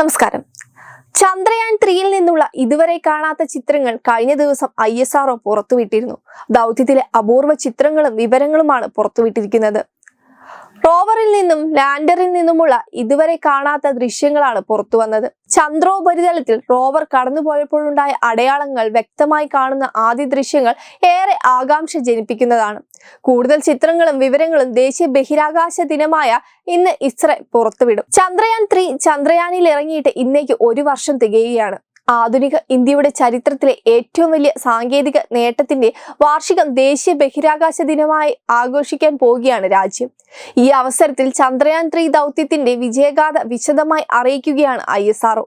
നമസ്കാരം. ചന്ദ്രയാൻ ത്രീയിൽ നിന്നുള്ള ഇതുവരെ കാണാത്ത ചിത്രങ്ങൾ കഴിഞ്ഞ ദിവസം ഐ എസ് ആർഒ പുറത്തുവിട്ടിരുന്നു. ദൗത്യത്തിലെ അപൂർവ ചിത്രങ്ങളും വിവരങ്ങളുമാണ് പുറത്തുവിട്ടിരിക്കുന്നത്. റോവറിൽ നിന്നും ലാൻഡറിൽ നിന്നുമുള്ള ഇതുവരെ കാണാത്ത ദൃശ്യങ്ങളാണ് പുറത്തു വന്നത്. ചന്ദ്രോപരിതലത്തിൽ റോവർ കടന്നുപോയപ്പോഴുണ്ടായ അടയാളങ്ങൾ വ്യക്തമായി കാണുന്ന ആദ്യ ദൃശ്യങ്ങൾ ഏറെ ആകാംക്ഷ ജനിപ്പിക്കുന്നതാണ്. കൂടുതൽ ചിത്രങ്ങളും വിവരങ്ങളും ദേശീയ ബഹിരാകാശ ദിനമായ ഇന്ന് ഇസ്ര പുറത്തുവിടും. ചന്ദ്രയാൻ ത്രീ ചന്ദ്രയാനിൽ ഇറങ്ങിയിട്ട് ഇന്നേക്ക് ഒരു വർഷം തികയുകയാണ്. ആധുനിക ഇന്ത്യയുടെ ചരിത്രത്തിലെ ഏറ്റവും വലിയ സാങ്കേതിക നേട്ടത്തിന്റെ വാർഷികം ദേശീയ ബഹിരാകാശ ദിനമായി ആഘോഷിക്കാൻ പോവുകയാണ് രാജ്യം. ഈ അവസരത്തിൽ ചന്ദ്രയാൻ ത്രീ ദൗത്യത്തിന്റെ വിജയഗാഥ വിശദമായി അറിയിക്കുകയാണ് ഐ എസ് ആർഒ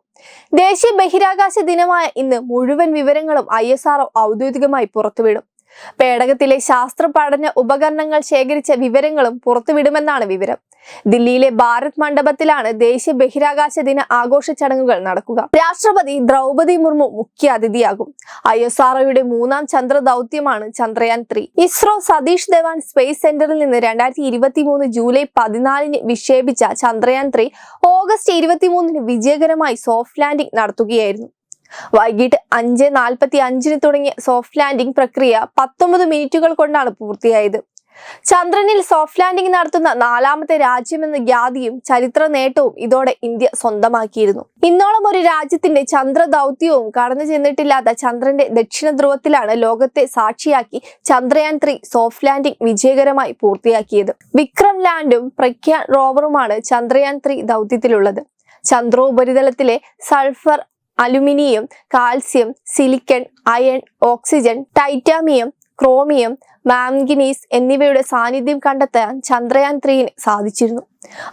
ദേശീയ ബഹിരാകാശ ദിനമായ ഇന്ന് മുഴുവൻ വിവരങ്ങളും ഐ എസ് ആർഒ ഔദ്യോഗികമായി പുറത്തുവിടും. പേടകത്തിലെ ശാസ്ത്ര പഠന ഉപകരണങ്ങൾ ശേഖരിച്ച വിവരങ്ങളും പുറത്തുവിടുമെന്നാണ് വിവരം. ദില്ലിയിലെ ഭാരത് മണ്ഡപത്തിലാണ് ദേശീയ ബഹിരാകാശ ദിന ആഘോഷ ചടങ്ങുകൾ നടക്കുക. രാഷ്ട്രപതി ദ്രൗപതി മുർമു മുഖ്യ അതിഥിയാകും. ഐ എസ് ആർഒയുടെ മൂന്നാം ചന്ദ്ര ദൗത്യമാണ് ചന്ദ്രയാൻ ത്രീ. ഇസ്രോ സതീഷ് ധവാൻ സ്പേസ് സെന്ററിൽ നിന്ന് രണ്ടായിരത്തി ഇരുപത്തി മൂന്ന് ജൂലൈ പതിനാലിന് വിക്ഷേപിച്ച ചന്ദ്രയാൻ ത്രീ ഓഗസ്റ്റ് ഇരുപത്തിമൂന്നിന് വിജയകരമായി സോഫ്റ്റ് ലാൻഡിംഗ് നടത്തുകയായിരുന്നു. വൈകിട്ട് അഞ്ച് നാൽപ്പത്തി അഞ്ചിന് തുടങ്ങിയ സോഫ്റ്റ് ലാൻഡിംഗ് പ്രക്രിയ പത്തൊമ്പത് മിനിറ്റുകൾ കൊണ്ടാണ് പൂർത്തിയായത്. ചന്ദ്രനിൽ സോഫ്റ്റ് ലാൻഡിംഗ് നടത്തുന്ന നാലാമത്തെ രാജ്യമെന്ന ഖ്യാതിയും ചരിത്ര നേട്ടവും ഇതോടെ ഇന്ത്യ സ്വന്തമാക്കിയിരുന്നു. ഇന്നോളം ഒരു രാജ്യത്തിന്റെ ചന്ദ്ര ദൗത്യവും കടന്നു ചെന്നിട്ടില്ലാത്ത ചന്ദ്രന്റെ ദക്ഷിണ ധ്രുവത്തിലാണ് ലോകത്തെ സാക്ഷിയാക്കി ചന്ദ്രയാൻ ത്രീ സോഫ്റ്റ് ലാൻഡിംഗ് വിജയകരമായി പൂർത്തിയാക്കിയത്. വിക്രം ലാൻഡും പ്രഖ്യാൻ റോവറുമാണ് ചന്ദ്രയാൻ ത്രീ ദൗത്യത്തിലുള്ളത്. ചന്ദ്രോപരിതലത്തിലെ sulphur aluminium calcium silicon iron oxygen titanium chromium manganese എന്നിവയുടെ സാന്നിധ്യം കണ്ടെത്താൻ ചന്ദ്രയാൻ ത്രീന് സാധിച്ചിരുന്നു.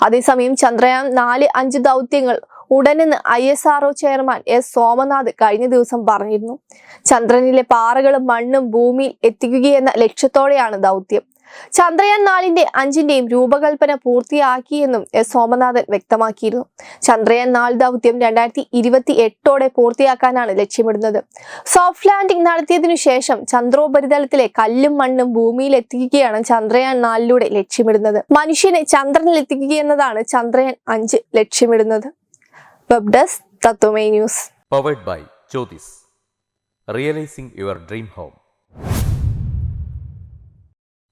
അതേസമയം ചന്ദ്രയാൻ നാല് അഞ്ച് ദൗത്യങ്ങൾ ഉടനെന്ന് I S R O chairman S Somanath കഴിഞ്ഞ ദിവസം പറഞ്ഞിരുന്നു. ചന്ദ്രനിലെ പാറകളും മണ്ണും ഭൂമിയിൽ എത്തിക്കുകയെന്ന ലക്ഷ്യത്തോടെയാണ് ദൗത്യം. ചന്ദ്രയാൻ നാലിന്റെ അഞ്ചിന്റെയും രൂപകൽപ്പന പൂർത്തിയാക്കിയെന്നും എസ് സോമനാഥൻ വ്യക്തമാക്കിയിരുന്നു. ചന്ദ്രയാൻ നാല് ദൗത്യം രണ്ടായിരത്തി ഇരുപത്തി എട്ടോടെ പൂർത്തിയാക്കാനാണ് ലക്ഷ്യമിടുന്നത്. സോഫ്റ്റ് ലാൻഡിംഗ് നടത്തിയതിനു ശേഷം ചന്ദ്രോപരിതലത്തിലെ കല്ലും മണ്ണും ഭൂമിയിൽ എത്തിക്കുകയാണ് ചന്ദ്രയാൻ നാലിലൂടെ ലക്ഷ്യമിടുന്നത്. മനുഷ്യനെ ചന്ദ്രനിൽ എത്തിക്കുക എന്നതാണ് ചന്ദ്രയാൻ അഞ്ച് ലക്ഷ്യമിടുന്നത്. Web Tatwamayi news. Powered by Jyothis realising your dream home